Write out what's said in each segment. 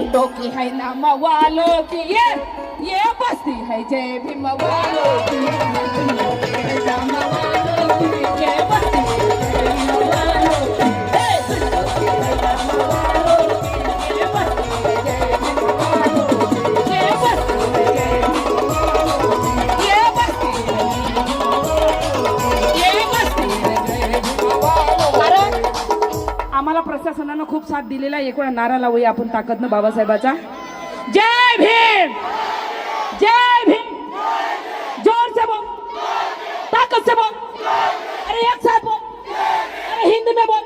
अरे की है नाम वालों की ये ये बस्ती है जय भीम वालों की। आम्हाला प्रशासनानं खूप साथ दिलेला आहे. एक वेळा नारा लावूया आपण ताकदनं बाबासाहेबाचा. जय भीम! जय भीम! जोर से बोल! ताकत से बोल! अरे एक साथ बोल! अरे हिंदी में बोल!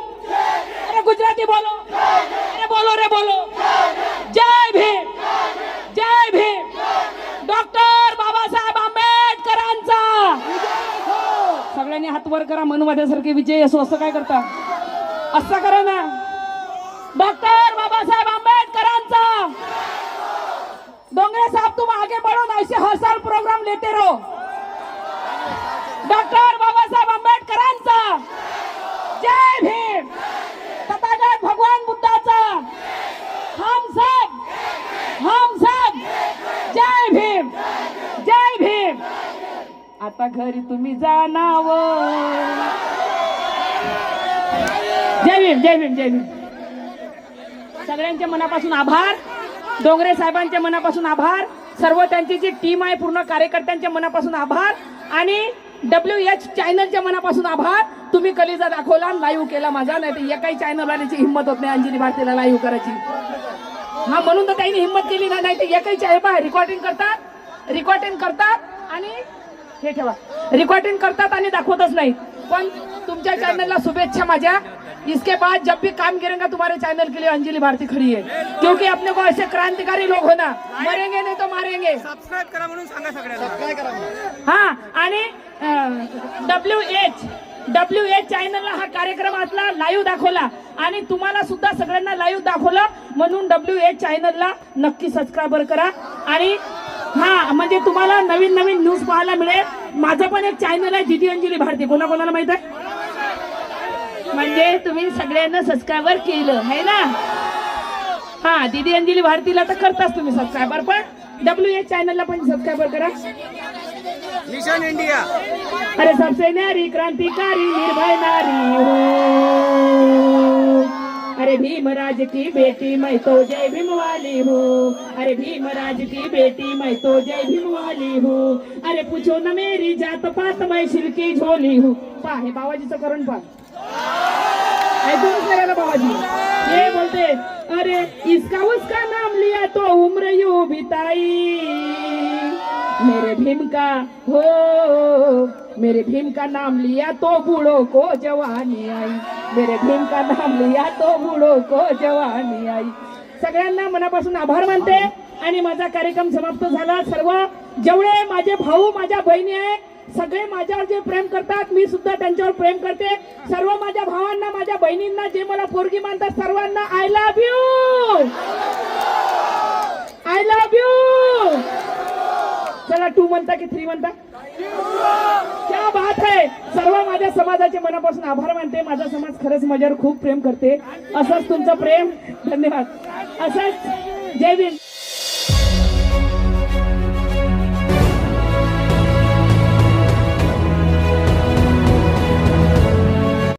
अरे गुजराती बोलो! अरे बोलो रे बोलो! जय भीम! जय भीम! डॉक्टर बाबासाहेब आंबेडकरांचा! सगळ्यांनी हात वर करा मनवाद्यासारखे विजय असो असं काय करता? असं करा ना. डॉक्टर बाबासाहेब आंबेडकरांचा. डोंगरे साहब तुम आगे बढ़ो ना ऐसे हर साल प्रोग्राम लेते रहो. डॉक्टर बाबासाहेब आंबेडकरांचा. जय भीम. तथागत भगवान बुद्धाचा. हम सब. हम सब. जय भीम. जय भीम. आता घरी तुम्ही जाणावं जय भीम जय भीम जय भीम. सगळ्यांच्या मनापासून आभार. डोंगरे साहेबांच्या मनापासून आभार. सर्व त्यांची जी टीम आहे पूर्ण कार्यकर्त्यांच्या मनापासून आभार. आणि डब्ल्यू एच चॅनलच्या मनापासून आभार. तुम्ही कलिजा दाखवला लाईव्ह केला माझा नाही तर एकाही चॅनल वाल्याची हिंमत होत नाही अंजली भारतीला लाईव्ह करायची. हा म्हणून तर त्यांनी हिंमत केली ना नाही तर एकही चॅनल रेकॉर्डिंग करतात रेकॉर्डिंग करतात आणि हे ठेवा. रिकॉर्डिंग करतात आणि दाखवतच नाही. पण तुमच्या चॅनलला शुभेच्छा माझ्या. इसके बाद जब भी काम करेंगे तुम्हारे चैनल के लिए अंजलि भारती खड़ी है। क्योंकि अपने को ऐसे क्रांतिकारी लोग होना मरेंगे नहीं तो मारेंगे। सबस्क्राईब करा म्हणून सांगा सगळ्यांना. हा आणि डब्ल्यू एच डब्ल्यू एच चॅनलला हा कार्यक्रम असला लाईव्ह दाखवला. आणि तुम्हाला सुद्धा सगळ्यांना लाईव्ह दाखवलं म्हणून डब्ल्यू एच चॅनलला नक्की सबस्क्राईबर करा. आणि हा म्हणजे तुम्हाला नवीन नवीन न्यूज पाहायला मिळेल. माझं पण एक चॅनल आहे जीटी अंजली भारती. कोणा कोणाला माहीत आहे? म्हणजे तुम्ही सगळ्यांना सबस्क्रायबर केलं है ना? हा दीदी अंजली भारतीला तर करताच तुम्ही सबस्क्रायबर पण डब्ल्यू एच चॅनलला पण सबस्क्रायबर करा. मिशन इंडिया अरे सबसे न्यारी क्रांतिकारी निर्भय नारी हूँ। अरे भीमराज की बेटी मैं तो जय भीम वाली हूँ। अरे भीमराज की बेटी मैं तो जय भीम वाली हूँ। अरे पूछो न मेरी जात पात मैं सिल्की झोली हूँ। पा हे बाबाजीचं करून पा। ऐकून करा ना बाबाजी. हे बोलते अरे इसका उसका नाम लिया तो उम्र यू बिताई मेरे भीम का हो मेरे भीम का नाम लिया तो बूढ़ो को जवानी आई। मेरे भीम का नाम लिया तो बूढ़ो को जवानी आई. सगळ्यांना मनापासून आभार मानते आणि माझा कार्यक्रम समाप्त झाला. सर्व जेवढे माझे भाऊ माझ्या बहिणी आहे सगळे माझ्यावर जे प्रेम करतात मी सुद्धा त्यांच्यावर प्रेम करते. सर्व माझ्या भावांना माझ्या बहिणींना जे मला पोरगी मानतात सर्वांना I love you I love you चला टू म्हणता की थ्री म्हणता? क्या बात आहे सर्व माझ्या समाजाचे मनापासून आभार मानते. माझा समाज खरंच माझ्यावर खूप प्रेम करते. असंच तुमचं प्रेम. धन्यवाद. असंच. जय भीम.